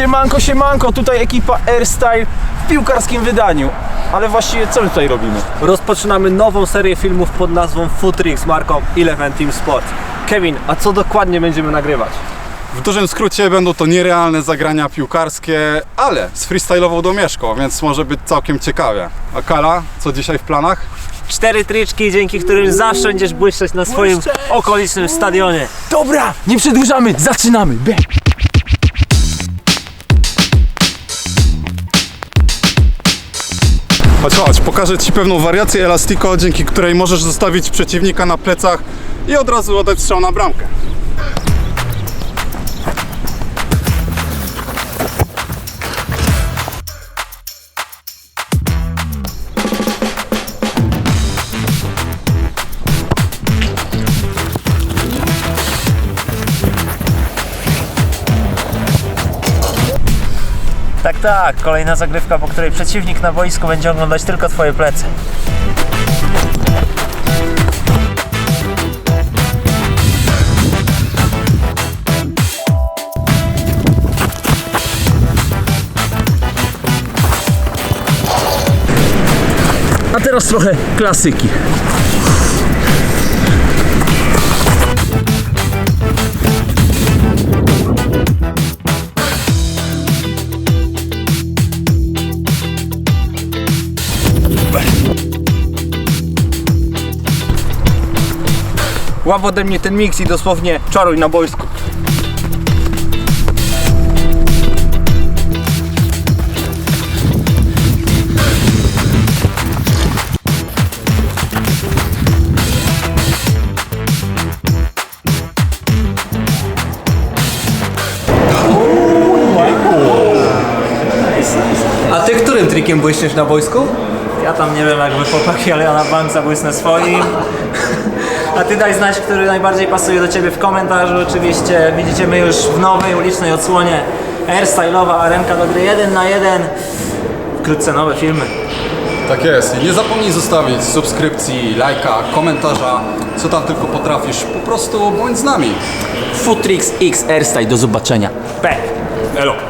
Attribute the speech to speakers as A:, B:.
A: Siemanko, siemanko, tutaj ekipa Airstyle w piłkarskim wydaniu. Ale właściwie co my tutaj robimy?
B: Rozpoczynamy nową serię filmów pod nazwą Footrix z marką Eleven Team Sport. Kevin, a co dokładnie będziemy nagrywać?
C: W dużym skrócie będą to nierealne zagrania piłkarskie, ale z freestylową domieszką, więc może być całkiem ciekawie. A Kala, co dzisiaj w planach?
B: Cztery triczki, dzięki którym zawsze będziesz błyszczeć na swoim okolicznym stadionie.
A: Dobra, nie przedłużamy, zaczynamy. Be.
C: Chodź, chodź, pokażę Ci pewną wariację elastiko, dzięki której możesz zostawić przeciwnika na plecach i od razu oddać strzał na bramkę.
B: Tak, tak, kolejna zagrywka, po której przeciwnik na boisku będzie oglądać tylko twoje plecy.
A: A teraz trochę klasyki.
B: Łap ode mnie ten miks i dosłownie czaruj na boisku. A ty którym trikiem błyśniesz na boisku? Ja tam nie wiem jak wy chłopaki, ale ja na bank zabłysnę swoim. A ty daj znać, który najbardziej pasuje do ciebie w komentarzu. Oczywiście widzicie my już w nowej ulicznej odsłonie airstyle'owa arenka do gry 1 na 1. Wkrótce nowe filmy.
C: Tak jest. I nie zapomnij zostawić subskrypcji, lajka, komentarza, co tam tylko potrafisz. Po prostu bądź z nami.
A: Footrix X Airstyle, do zobaczenia.
B: P. Elo.